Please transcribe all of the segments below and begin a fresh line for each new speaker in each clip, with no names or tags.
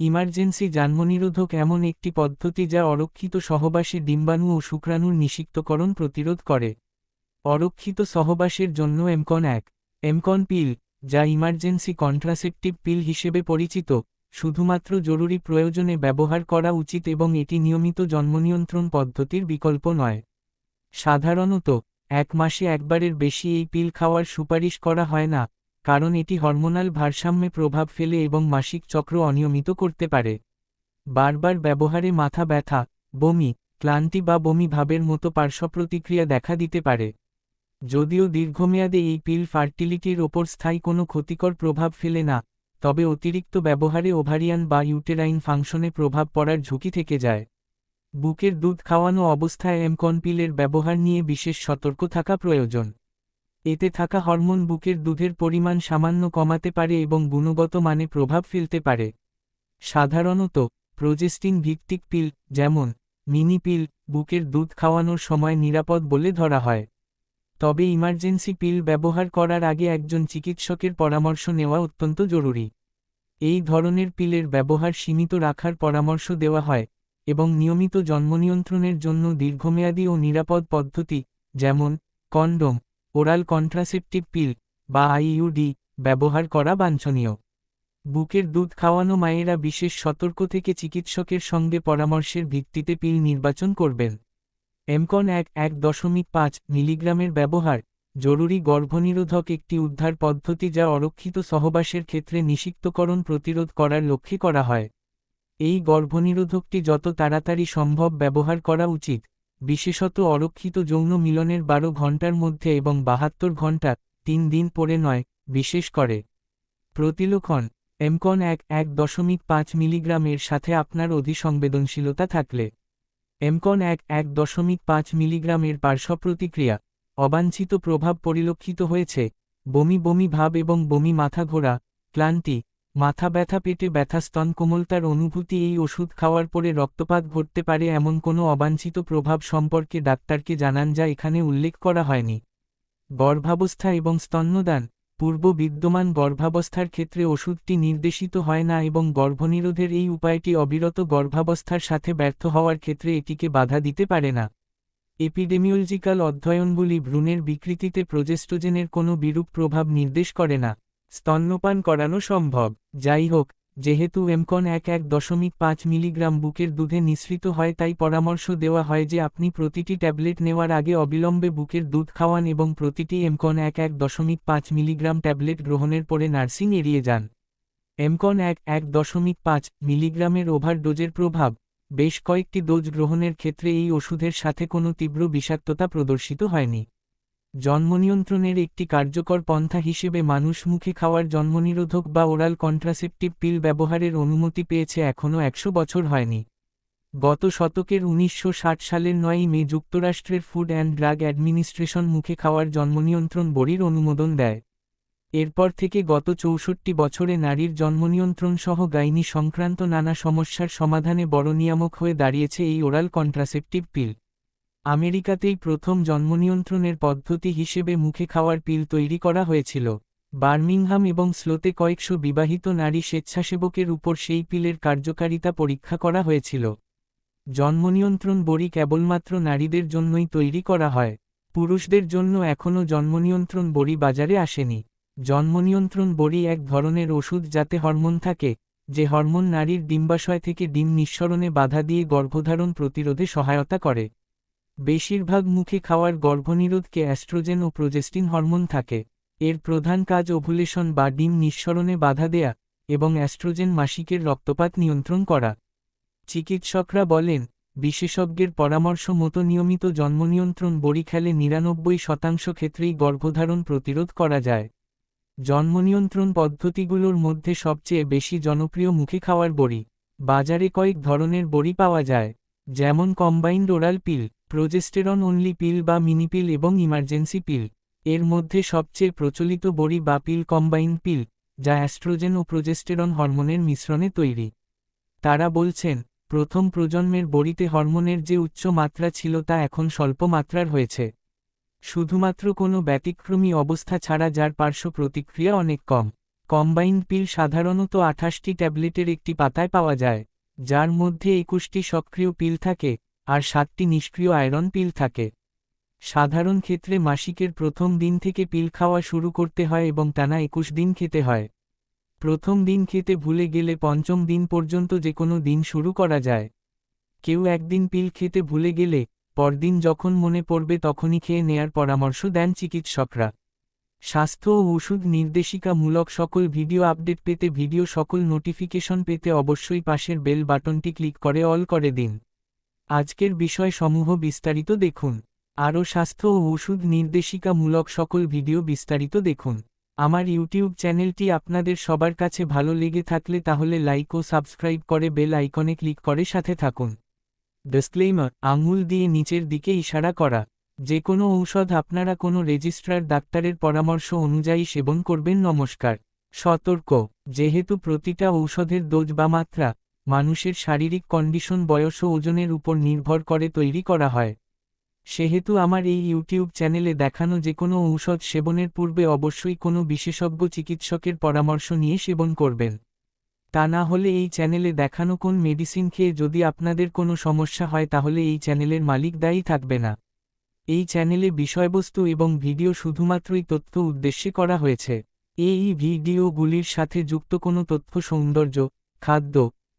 Emergency জন্মনিরোধক এমন একটি পদ্ধতি যা অরক্ষিত সহবাসে ডিম্বাণু ও শুক্রাণুর নিষিক্তকরণ প্রতিরোধ করে। অরক্ষিত সহবাসের জন্য এমকন এক, এমকন পিল, যা ইমার্জেন্সি কন্ট্রাসেপটিভ পিল হিসেবে পরিচিত, শুধুমাত্র জরুরি প্রয়োজনে ব্যবহার করা উচিত এবং এটি নিয়মিত জন্মনিয়ন্ত্রণ পদ্ধতির বিকল্প নয়। সাধারণত, এক মাসে একবারের বেশি এই পিল খাওয়ার সুপারিশ করা হয় না। কারণ এটি হরমোনাল ভারসাম্যে প্রভাব ফেলে এবং মাসিক চক্র অনিয়মিত করতে পারে। বারবার ব্যবহারে মাথা ব্যথা, বমি, ক্লান্তি বা বমি ভাবের মতো পার্শ্বপ্রতিক্রিয়া দেখা দিতে পারে। যদিও দীর্ঘমেয়াদে এই পিল ফার্টিলিটির ওপর স্থায়ী কোনো ক্ষতিকর প্রভাব ফেলে না, তবে অতিরিক্ত ব্যবহারে ওভারিয়ান বা ইউটেরাইন ফাংশনে প্রভাব পড়ার ঝুঁকি থেকে যায়। বুকের দুধ খাওয়ানো অবস্থায় এমকন পিলের ব্যবহার নিয়ে বিশেষ সতর্ক থাকা প্রয়োজন। এতে থাকা হরমোন বুকের দুধের পরিমাণ সামান্য কমাতে পারে এবং গুণগত মানে প্রভাব ফেলতে পারে। সাধারণত, প্রোজেস্টিন ভিত্তিক পিল, যেমন, মিনি পিল, বুকের দুধ খাওয়ানোর সময় নিরাপদ বলে ধরা হয়। তবে ইমার্জেন্সি পিল ব্যবহার করার আগে একজন চিকিৎসকের পরামর্শ নেওয়া অত্যন্ত জরুরি। এই ধরনের পিলের ব্যবহার সীমিত রাখার পরামর্শ দেওয়া হয় এবং নিয়মিত জন্মনিয়ন্ত্রণের জন্য দীর্ঘমেয়াদী ও নিরাপদ পদ্ধতি, যেমন, কন্ডোম ওরাল কন্ট্রাসেপটিভ পিল বা আইইউডি ব্যবহার করা বাঞ্ছনীয়। বুকের দুধ খাওয়ানো মায়েরা বিশেষ সতর্ক থেকে চিকিৎসকের সঙ্গে পরামর্শের ভিত্তিতে পিল নির্বাচন করবেন। এমকন এক এক দশমিক পাঁচ মিলিগ্রামের ব্যবহার জরুরি গর্ভনিরোধক একটি উদ্ধার পদ্ধতি যা অরক্ষিত সহবাসের ক্ষেত্রে নিষিক্তকরণ প্রতিরোধ করার লক্ষ্যে করা হয়। এই গর্ভনিরোধকটি যত তাড়াতাড়ি সম্ভব ব্যবহার করা উচিত। বিশেষত অরক্ষিত যৌন মিলনের বারো ঘণ্টার মধ্যে এবং বাহাত্তর ঘণ্টা তিন দিন পরে নয়, বিশেষ করে। প্রতিলোখন এমকন এক এক দশমিক পাঁচ মিলিগ্রামের সাথে আপনার অধিসংবেদনশীলতা থাকলে। এমকন এক এক দশমিক পাঁচ মিলিগ্রামের পার্শ্বপ্রতিক্রিয়া, অবাঞ্ছিত প্রভাব পরিলক্ষিত হয়েছে। বমি বমি ভাব এবং বমি মাথা ঘোরা, ক্লান্তি মাথা ব্যথা, পেটে ব্যথা স্তন কোমলতার অনুভূতি, এই ওষুধ খাওয়ার পরে রক্তপাত ঘটতে পারে এমন কোনো অবাঞ্ছিত প্রভাব সম্পর্কে ডাক্তারকে জানান যা এখানে উল্লেখ করা হয়নি। গর্ভাবস্থা এবং স্তন্যদান, পূর্ব বিদ্যমান গর্ভাবস্থার ক্ষেত্রে ওষুধটি নির্দেশিত হয় না এবং গর্ভনিরোধের এই উপায়টি অবিরত গর্ভাবস্থার সাথে ব্যর্থ হওয়ার ক্ষেত্রে এটিকে বাধা দিতে পারে না। এপিডেমিওলজিক্যাল অধ্যয়নগুলি ভ্রূণের বিকৃতিতে প্রজেস্টোজেনের কোনো বিরূপ প্রভাব নির্দেশ করে না। স্তন্যপান করানো সম্ভব। যাই হোক, যেহেতু এমকন এক এক দশমিক পাঁচ মিলিগ্রাম বুকের দুধে নিঃসৃত হয়, তাই পরামর্শ দেওয়া হয় যে আপনি প্রতিটি ট্যাবলেট নেওয়ার আগে অবিলম্বে বুকের দুধ খাওয়ান এবং প্রতিটি এমকন এক এক দশমিক পাঁচ মিলিগ্রাম ট্যাবলেট গ্রহণের পরে নার্সিং এড়িয়ে যান। এমকন এক এক দশমিক পাঁচ মিলিগ্রামের ওভারডোজের প্রভাব। বেশ কয়েকটি ডোজ গ্রহণের ক্ষেত্রে এই ওষুধের সাথে কোনো তীব্র বিষাক্ততা প্রদর্শিত হয়নি। জন্মনিয়ন্ত্রণের একটি কার্যকর পন্থা হিসেবে মানুষ মুখে খাওয়ার জন্মনিরোধক বা ওরাল কন্ট্রাসেপটিভ পিল ব্যবহারের অনুমতি পেয়েছে এখনও একশো বছর হয়নি। গত শতকের উনিশশো ষাট সালের নয়ই মে যুক্তরাষ্ট্রের ফুড অ্যান্ড ড্রাগ অ্যাডমিনিস্ট্রেশন মুখে খাওয়ার জন্মনিয়ন্ত্রণ বড়ির অনুমোদন দেয়। এরপর থেকে গত চৌষট্টি বছরে নারীর জন্মনিয়ন্ত্রণ সহ গাইনি সংক্রান্ত নানা সমস্যার সমাধানে বড় নিয়ামক হয়ে দাঁড়িয়েছে এই ওরাল কন্ট্রাসেপটিভ পিল। আমেরিকাতেই প্রথম জন্মনিয়ন্ত্রণের পদ্ধতি হিসেবে মুখে খাওয়ার পিল তৈরি করা হয়েছিল। বার্মিংহাম এবং স্লোতে কয়েকশো বিবাহিত নারী স্বেচ্ছাসেবকের উপর সেই পিলের কার্যকারিতা পরীক্ষা করা হয়েছিল। জন্মনিয়ন্ত্রণ বড়ি কেবলমাত্র নারীদের জন্যই তৈরি করা হয়। পুরুষদের জন্য এখনও জন্মনিয়ন্ত্রণ বড়ি বাজারে আসেনি। জন্মনিয়ন্ত্রণ বড়ি এক ধরনের ওষুধ যাতে হরমোন থাকে, যে হরমোন নারীর ডিম্বাশয় থেকে ডিম নিঃসরণে বাধা দিয়ে গর্ভধারণ প্রতিরোধে সহায়তা করে। বেশিরভাগ মুখে খাওয়ার গর্ভনিরোধকে অ্যাস্ট্রোজেন ও প্রোজেস্টিন হরমোন থাকে। এর প্রধান কাজ ওভুলেশন বা ডিম নিঃসরণে বাধা দেয়া এবং অ্যাস্ট্রোজেন মাসিকের রক্তপাত নিয়ন্ত্রণ করা। চিকিৎসকরা বলেন, বিশেষজ্ঞের পরামর্শ মতো নিয়মিত জন্মনিয়ন্ত্রণ বড়ি খেলে নিরানব্বই শতাংশ ক্ষেত্রেই গর্ভধারণ প্রতিরোধ করা যায়। জন্মনিয়ন্ত্রণ পদ্ধতিগুলোর মধ্যে সবচেয়ে বেশি জনপ্রিয় মুখে খাওয়ার বড়ি। বাজারে কয়েক ধরনের বড়ি পাওয়া যায়, যেমন combined oral pill. Progesterone only pill বা মিনি পিল এবং ইমার্জেন্সি পিল এর মধ্যে সবচেয়ে প্রচলিত বড়ি বা পিল কম্বাইন পিল যা অ্যাস্ট্রোজেন ও প্রোজেস্টেরন হরমোনের মিশ্রণে তৈরি। তারা বলছেন, প্রথম প্রজন্মের বড়িতে হরমোনের যে উচ্চ মাত্রা ছিল তা এখন স্বল্প মাত্রার হয়েছে। শুধুমাত্র কোনো ব্যতিক্রমী অবস্থা ছাড়া যার পার্শ্ব প্রতিক্রিয়া অনেক কম। কম্বাইন্ড পিল সাধারণত আঠাশটি ট্যাবলেটের একটি পাতায় পাওয়া যায়, যার মধ্যে একুশটি সক্রিয় পিল থাকে। আর সাতটি নিষ্ক্রিয় আয়রন পিল থাকে। সাধারণ ক্ষেত্রে মাসিকের প্রথম দিন থেকে পিল খাওয়া শুরু করতে হয় এবং টানা একুশ দিন খেতে হয়। প্রথম দিন খেতে ভুলে গেলে পঞ্চম দিন পর্যন্ত যে কোনো দিন শুরু করা যায়। কেউ একদিন পিল খেতে ভুলে গেলে, পরদিন যখন মনে পড়বে তখনই খেয়ে নেয়ার পরামর্শ দেন চিকিৎসকরা। স্বাস্থ্য ও ওষুধ নির্দেশিকামূলক সকল ভিডিও আপডেট পেতে ভিডিও সকল নোটিফিকেশন পেতে অবশ্যই পাশের বেল বাটনটি ক্লিক করে অল করে দিন। আজকের বিষয় সমূহ বিস্তারিত দেখুন। আরও স্বাস্থ্য ও ওষুধ নির্দেশিকামূলক সকল ভিডিও বিস্তারিত দেখুন। আমার ইউটিউব চ্যানেলটি আপনাদের সবার কাছে ভালো লেগে থাকলে তাহলে লাইক ও সাবস্ক্রাইব করে বেল আইকনে ক্লিক করে সাথে থাকুন। ডিসক্লেইমার, আঙুল দিয়ে নিচের দিকে ইশারা করা। যে কোনো ঔষধ আপনারা কোনো রেজিস্ট্রার ডাক্তারের পরামর্শ অনুযায়ী সেবন করবেন। নমস্কার। সতর্ক। যেহেতু প্রতিটা ঔষধের ডোজ বা মাত্রা মানুষের শারীরিক কন্ডিশন বয়স ও ওজনের উপর নির্ভর করে তৈরি করা হয়। সেহেতু আমার এই ইউটিউব চ্যানেলে দেখানো যে কোনো ঔষধ সেবনের পূর্বে অবশ্যই কোনো বিশেষজ্ঞ চিকিৎসকের পরামর্শ নিয়ে সেবন করবেন। তা না হলে এই চ্যানেলে দেখানো কোন মেডিসিন খেয়ে যদি আপনাদের কোনো সমস্যা হয় তাহলে এই চ্যানেলের মালিক দায়ী থাকবে না। এই চ্যানেলে বিষয়বস্তু এবং ভিডিও শুধুমাত্রই তথ্য উদ্দেশ্যে করা হয়েছে। এই ভিডিওগুলির সাথে যুক্ত কোনো তথ্য সৌন্দর্য, খাদ্য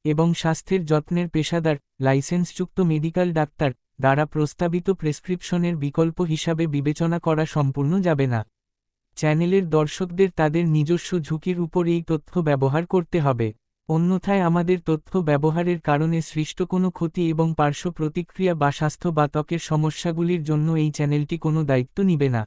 এবং স্বাস্থ্যের যত্নের পেশাদার, লাইসেন্সযুক্ত মেডিকেল ডাক্তার দ্বারা প্রস্তাবিত প্রেসক্রিপশনের বিকল্প হিসাবে বিবেচনা করা সম্পূর্ণ যাবে না। চ্যানেলের দর্শকদের তাদের নিজস্ব ঝুঁকির উপর এই তথ্য ব্যবহার করতে হবে। অন্যথায় আমাদের তথ্য ব্যবহারের কারণে সৃষ্ট কোনো ক্ষতি এবং পার্শ্ব প্রতিক্রিয়া বা স্বাস্থ্য বা ত্বকের সমস্যাগুলির জন্য এই চ্যানেলটি কোনো দায়িত্ব নিবে না।